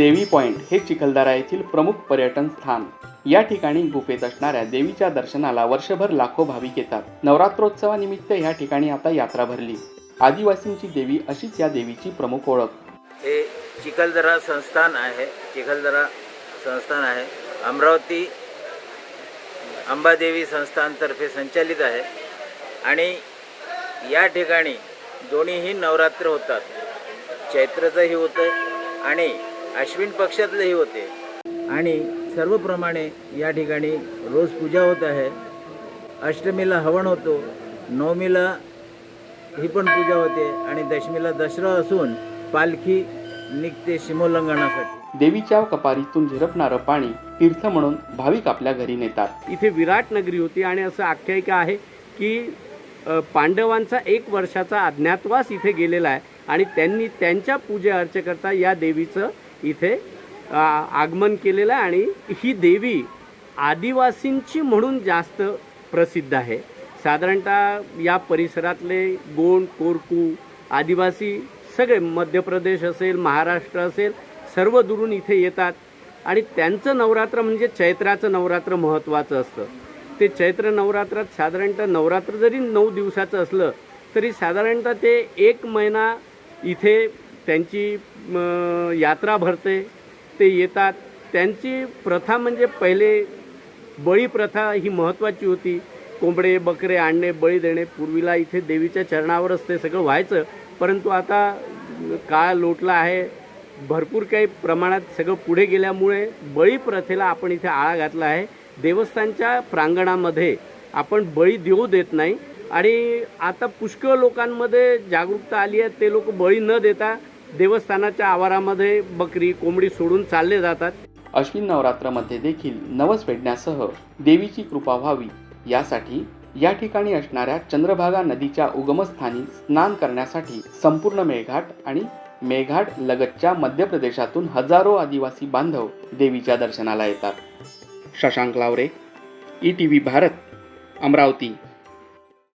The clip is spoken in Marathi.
देवी पॉइंट हे चिखलदरा येथील प्रमुख पर्यटन स्थान. या ठिकाणी गुफेत असणाऱ्या देवीच्या दर्शनाला वर्षभर लाखो भाविक येतात. नवरात्रोत्सवानिमित्त या ठिकाणी आता यात्रा भरली. आदिवासींची देवी अशीच या देवीची प्रमुख ओळख. हे चिखलदरा संस्थान आहे. चिखलदरा संस्थान आहे. अमरावती अंबादेवी संस्थानतर्फे संचालित आहे. आणि या ठिकाणी दोन्हीही नवरात्र होतात. चैत्रचंही होतं आणि अश्विन पक्षातलंही होते. आणि सर्वप्रमाणे या ठिकाणी रोज पूजा होत आहे. अष्टमीला हवन होतो. नवमीला ही पण पूजा होते. आणि दशमीला दसरा असून पालखी निघते सीमोल्लंघनासाठी देवीच्या कपारीतून झिरपणारं पाणी तीर्थ म्हणून भाविक आपल्या घरी नेतात. इथे विराट नगरी होती आणि असं आख्यायिका आहे की पांडवांचा एक वर्षाचा अज्ञातवास इथे गेलेला आहे. आणि त्यांनी त्यांच्या पूजे अर्चेकरता या देवीचं इथे आगमन केलेलं आहे आणि ही देवी आदिवासींची म्हणून जास्त प्रसिद्ध आहे. साधारणतः या परिसरातले गोंड कोरकू आदिवासी सगळे मध्य प्रदेश असेल महाराष्ट्र असेल सर्व दुरून इथे येतात. आणि त्यांचं नवरात्र म्हणजे चैत्राचं नवरात्र महत्त्वाचं असतं. ते चैत्र नवरात्रात साधारणतः नवरात्र जरी नऊ दिवसाचं असलं तरी साधारणतः ते एक महिना इथे त्यांची यात्रा भरते ते येतात. त्यांची प्रथा म्हणजे पहिले बळी प्रथा ही महत्त्वाची होती. कोंबडे बकरे आणणे बळी देणे. पूर्वीला इथे देवीच्या चरणावरच ते सगळं व्हायचं. परंतु आता काळ लोटला आहे. भरपूर काही प्रमाणात सगळं पुढे गेल्यामुळे बळी प्रथेला आपण इथे आळा घातला आहे. देवस्थानच्या प्रांगणामध्ये आपण बळी देऊ देत नाही. आणि आता पुष्कळ लोकांमध्ये जागरूकता आली आहे. ते लोक बळी न देता देवस्थानाच्या आवारामध्ये बकरी कोंबडी सोडून चालले जातात. अश्विन नवरात्रामध्ये देखील नवस फेडण्यासह देवीची कृपा व्हावी. यासाठी या ठिकाणी असणाऱ्या चंद्रभागा नदीच्या उगमस्थानी स्नान करण्यासाठी संपूर्ण मेळघाट आणि मेघाट लगतच्या मध्य प्रदेशातून हजारो आदिवासी बांधव देवीच्या दर्शनाला येतात. Shashank Lavare E T V Bharat Amravati.